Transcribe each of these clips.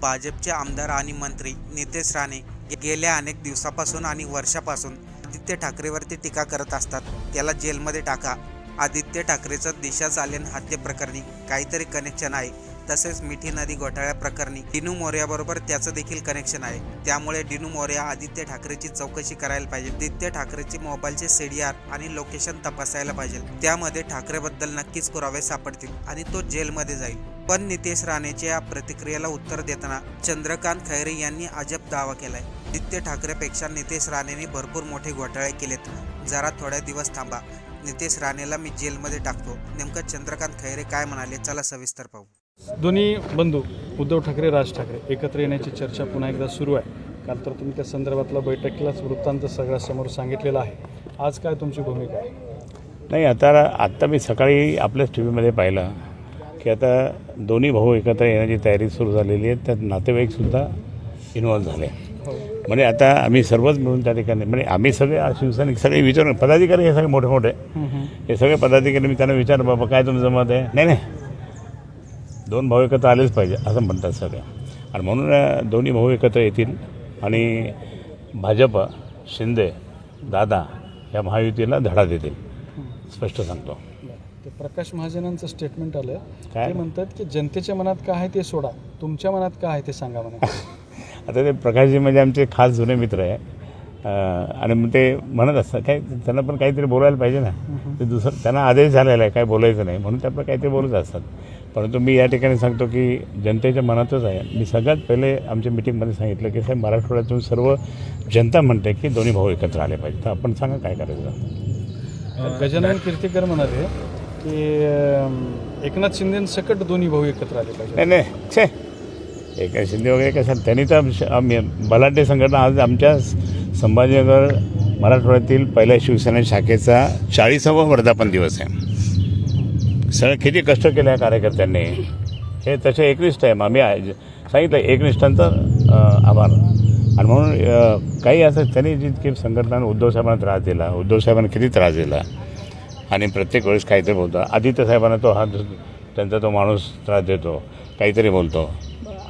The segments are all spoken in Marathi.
भाजपचे आमदार आणि मंत्री नितेश राणे गेल्या अनेक दिवसापासून आणि वर्षापासून आदित्य ठाकरेवरती टीका करत असतात. त्याला जेलमध्ये टाका. आदित्य ठाकरेचं दिशा चालेन हत्येप्रकरणी काहीतरी कनेक्शन आहे. तसेच मिठी नदी घोटाळ्या प्रकरणी डिनू मोर्याबरोबर त्याचं देखील कनेक्शन आहे. त्यामुळे डिनू मोर्या आदित्य ठाकरेची चौकशी करायला पाहिजे. आदित्य ठाकरेची मोबाईलचे सीडीआर आणि लोकेशन तपासायला पाहिजे. त्यामध्ये ठाकरेबद्दल नक्कीच पुरावे सापडतील आणि तो जेलमध्ये जाईल. पण नितेश राणेच्या या प्रतिक्रियेला उत्तर देताना चंद्रकांत खैरे यांनी अजब दावा केलाय. आदित्य ठाकरेपेक्षा नितेश राणेने भरपूर मोठे घोटाळे केलेत. जरा थोड्या दिवस थांबा. नितेश राणेला मी जेलमध्ये टाकतो. नेमकं चंद्रकांत खैरे काय म्हणाले? चला सविस्तर पाहू. दोन्ही बंधू उद्धव ठाकरे राज ठाकरे एकत्र येण्याची चर्चा पुन्हा एकदा सुरू आहे. काल तर तुम्ही त्या संदर्भातला बैठकीलाच वृत्तांत सगळ्यासमोर सांगितलेला आहे. आज काय तुमची भूमिका आहे? नाही आता आत्ता मी सकाळी आपल्याच टी व्हीमध्ये पाहिलं. की आता दोन्ही भाऊ एकत्र येण्याची तयारी सुरू झालेली आहे. त्यात नातेवाईकसुद्धा इन्व्हॉल्व झाले म्हणजे आता आम्ही सर्वच मिळून त्या ठिकाणी म्हणजे आम्ही सगळे शिवसैनिक सगळे विचारून पदाधिकारी हे सगळे मोठे मोठे. हे सगळे पदाधिकारी मी त्यांना विचार बाबा काय तुमचं मत आहे? नाही नाही. दोन भाऊ एकत्र आलेच पाहिजे असं म्हणतात सगळे. आणि म्हणून दोन्ही भाऊ एकत्र येतील आणि भाजप शिंदे दादा या महायुतीला धडा देतील. स्पष्ट सांगतो. ते प्रकाश महाजनांचं स्टेटमेंट आलं. काय? ते म्हणतात की जनतेच्या मनात काय आहे ते सोडा. तुमच्या मनात काय आहे ते सांगा म्हणा. आता ते प्रकाशजी म्हणजे आमचे खास जुने मित्र आहे. आणि मग ते म्हणत असतात काय त्यांना पण काहीतरी बोलायला पाहिजे ना. ते दुसरं त्यांना आदेश झालेला आहे काय बोलायचं नाही. म्हणून ते आपलं काहीतरी बोलत असतात. परंतु मी या ठिकाणी सांगतो की जनतेच्या मनातच आहे. मी सगळ्यात पहिले आमच्या मिटिंगमध्ये सांगितलं की साहेब मराठवाड्यातून सर्व जनता म्हणते की दोन्ही भाऊ एकत्र आले पाहिजे तर आपण सांगा काय करायचं? गजानन कीर्तीकर म्हणाले की एकनाथ शिंदेसकट दोन्ही भाऊ एकत्र आले पाहिजे. नाही नाही छे. एकनाथ शिंदे वगैरे कसं त्यांनी तर श- आम्ही- बलाढ्य संघटना आज आमच्या संभाजीनगर मराठवाड्यातील पहिल्या शिवसेना शाखेचा चाळीसावा वर्धापन दिवस आहे. सगळं किती कष्ट केले आहे कार्यकर्त्यांनी. हे तसे एकनिष्ठ आहे. आम्ही सांगितलं एकनिष्ठांचा आभार. आणि म्हणून काही असं त्यांनी जितकी संघटना उद्धव साहेबांना त्रास दिला उद्धव साहेबांना किती त्रास दिला आणि प्रत्येक वेळेस काहीतरी बोलतो. आदित्य साहेबांना तो हा त्यांचा तो माणूस त्रास देतो काहीतरी बोलतो.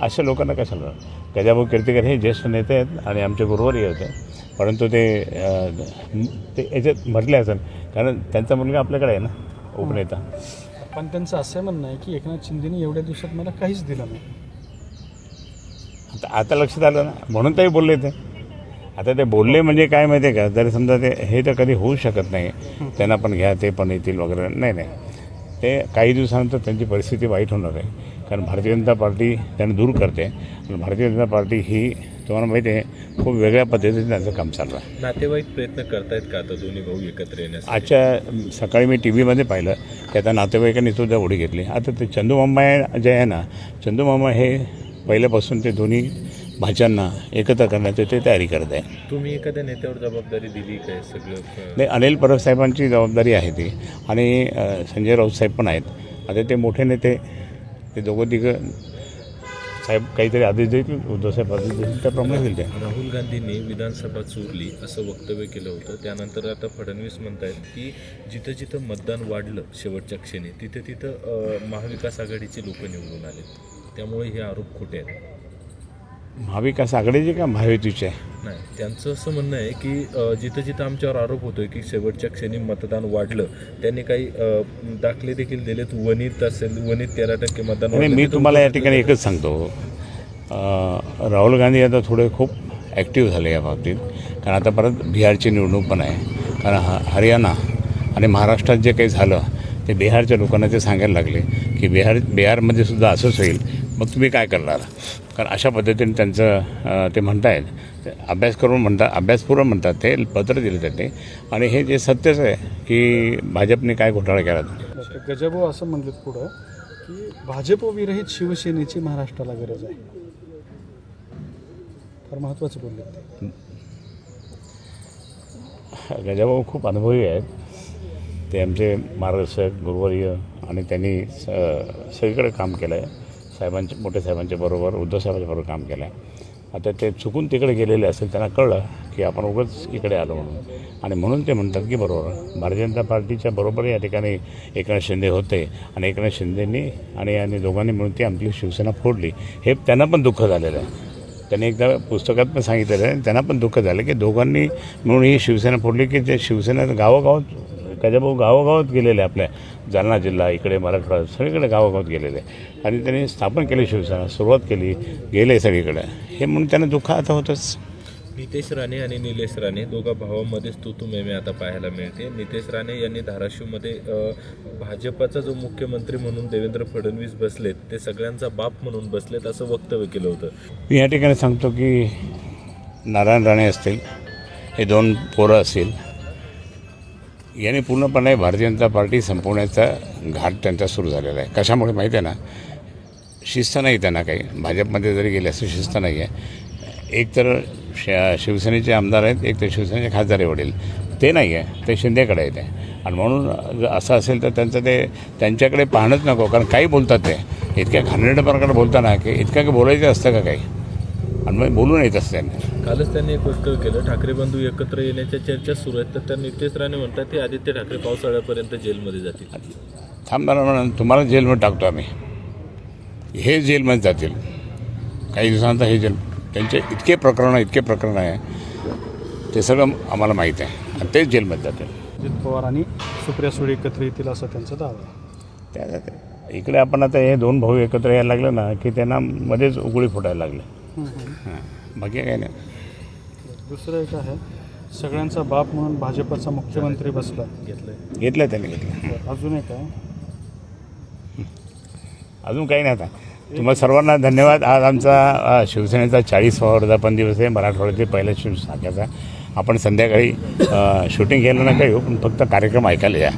अशा लोकांना कशाला? गजाभाऊ कीर्तीकर हे ज्येष्ठ नेते आहेत आणि आमचे गुरुवारी होते. परंतु ते ते याच्यात म्हटले असेल. कारण त्यांचा मुलगा आपल्याकडे आहे ना उपनेता. पण त्यांचं असं म्हणणं आहे की एकनाथ शिंदेने एवढ्या दिवसात मला काहीच दिलं नाही. आता आता लक्षात आलं ना. म्हणून ते बोलले ते. आता ते बोलले म्हणजे काय माहिती आहे का? जरी समजा ते हे तर कधी होऊ शकत नाही. त्यांना पण घ्या ते पण येतील वगैरे. नाही नाही. ते काही दिवसानंतर त्यांची परिस्थिती वाईट होणार आहे. कारण भारतीय जनता पार्टी त्यांना दूर करते. आणि भारतीय जनता पार्टी ही तुम्हाला माहिती आहे खूप वेगळ्या पद्धतीने त्यांचं काम चाललं आहे. नातेवाईक प्रयत्न करतायत का आता दोन्ही भाऊ एकत्र येण्यासाठी? आजच्या सकाळी मी टी व्हीमध्ये पाहिलं की आता नातेवाईकांनी सुद्धा उडी घेतली. आता ते चंदूमामा जे आहे ना चंदूमामा हे पहिल्यापासून ते दोन्ही भाच्यांना एकत्र करण्याची ते तयारी करत आहे. तुम्ही एखाद्या नेत्यावर जबाबदारी दिली काय सगळं? नाही अनिल परब साहेबांची जबाबदारी आहे ती. आणि संजय राऊत साहेब पण आहेत. आता ते मोठे नेते ते दोघं तिघं साहेब काहीतरी आदेश देतील उद्धवसाहेब आदेश देतील त्याप्रमाणे होईल ते. राहुल गांधींनी विधानसभा चोरली असं वक्तव्य केलं होतं. त्यानंतर आता फडणवीस म्हणतायत की जिथं जिथं मतदान वाढलं शेवटच्या क्षणी तिथे तिथं महाविकास आघाडीचे लोक निवडून आले त्यामुळे हे आरोप खोटे आहेत. महाविकास आघाडीचे का महायुतीचे नाही त्यांचं असं म्हणणं आहे की जिथं जिथं आमच्यावर आरोप होतोय की शेवटच्या क्षणी मतदान वाढलं त्यांनी काही दाखले देखील दिलेत. वणीत असेल वणीत तेरा टक्के मतदान आणि वाढलं. मी तुम्हाला या ठिकाणी एकच सांगतो. राहुल गांधी आता थोडे खूप ॲक्टिव्ह झाले या बाबतीत. कारण आता परत बिहारची निवडणूक पण आहे. कारण हा हरियाणा आणि महाराष्ट्रात जे काही झालं ते बिहारच्या लोकांना ते सांगायला लागले की बिहार बिहारमध्ये सुद्धा असंच होईल. मग तुम्ही काय करणार? कारण अशा पद्धतीने त्यांचं ते म्हणतायत. ते अभ्यास करून म्हणतात अभ्यासपूर्वक म्हणतात. ते पत्र दिलं त्यांनी. आणि हे जे सत्यच आहे की भाजपने काय घोटाळा केला डॉक्टर गजाभाऊ असं म्हणलेत पुढं की भाजप विरहित शिवसेनेची महाराष्ट्राला गरज आहे. फार महत्त्वाचं बोलले ते. गजाभाऊ खूप अनुभवी आहेत. ते आमचे मार्गदर्शक गुरुवर्य आणि त्यांनी स सगळीकडे काम केलं आहे साहेबांच्या मोठ्या साहेबांच्या बरोबर उद्धव साहेबांच्या बरोबर काम केलं आहे आता ते चुकून तिकडे गेलेले असेल त्यांना कळलं की आपण उगाच इकडे आलो म्हणून. आणि म्हणून ते म्हणतात की बरोबर भारतीय जनता पार्टीच्या बरोबर या ठिकाणी एकनाथ शिंदे होते आणि एकनाथ शिंदेंनी आणि आणि दोघांनी मिळून ती आपली शिवसेना फोडली. हे त्यांना पण दुःख झालेलं आहे. त्यांनी एकदा पुस्तकात पण सांगितलेलं आहे त्यांना पण दुःख झालं की दोघांनी मिळून ही शिवसेना फोडली की ते शिवसेना गावोगाव भाऊ गावागावात गेलेले आपल्या जालना जिल्हा इकडे मराठवाडा सगळीकडे गावागावात गेलेले. आणि त्यांनी स्थापन केली शिवसेना सुरुवात केली गेले सगळीकडे. हे म्हणून त्यांना दुःख आता होतंच. नितेश राणे आणि निलेश राणे दोघा भावामध्येच तू तू मेमे आता पाहायला मिळते. नितेश राणे यांनी धाराशिवमध्ये भाजपाचा जो मुख्यमंत्री म्हणून देवेंद्र फडणवीस बसलेत ते सगळ्यांचा बाप म्हणून बसलेत असं वक्तव्य केलं होतं. मी या ठिकाणी सांगतो की नारायण राणे असतील हे दोन पोरं असतील याने पूर्णपणे भारतीय जनता पार्टी संपवण्याचा घाट त्यांचा सुरू झालेला आहे. कशामुळे माहिती आहे ना? शिस्त नाही त्यांना काही. भाजपमध्ये जरी गेले असं शिस्त नाही आहे. एक तर श शिवसेनेचे आमदार आहेत एक तर शिवसेनेचे खासदार आहे वडील. ते नाही आहे. ते शिंदेकडे आहे ते आणि म्हणून जर असं असेल तर त्यांचं ते त्यांच्याकडे पाहणंच नको कारण काही बोलतात ते. इतक्या घाणेरड्या प्रकारे बोलताना की इतकं काही बोलायचं असतं का काही? आणि मग बोलून येत असतं त्यांनी कालच त्यांनी एक वक्तव्य केलं ठाकरे बंधू एकत्र येण्याच्या चर्चा सुरू आहेत तर त्या नितेश राणे म्हणतात ते आदित्य ठाकरे पावसाळ्यापर्यंत जेलमध्ये जातील. थांबणार म्हणून तुम्हाला जेलमध्ये टाकतो आम्ही. हे जेलमध्ये जातील. काही दिवसानंतर हे जेल त्यांचे इतके प्रकरण इतके प्रकरण आहे. ते सगळं आम्हाला माहीत आहे. आणि तेच जेलमध्ये जातील. अजित पवार आणि सुप्रिया सुळे एकत्र येतील असा त्यांचा दावा. आहे त्या इकडे आपण आता हे दोन भाऊ एकत्र यायला लागले ना की त्यांना मध्येच उगळी फुटायला लागले. हां. बाकी काही नाही. दुसरं एक आहे सगळ्यांचा बाप म्हणून भाजपचा मुख्यमंत्री बसला. घेतलं त्यांनी घेतलं अजून एक आहे. अजून काही नाही आता. तुम्हाला सर्वांना धन्यवाद. आज आमचा अ, शिवसेनेचा चाळीसवा वर्धापन दिवस आहे. मराठवाड्यातील पहिल्या शिवशाखेचा आपण संध्याकाळी शूटिंग केलं नका येऊ पण फक्त कार्यक्रम ऐकायला या.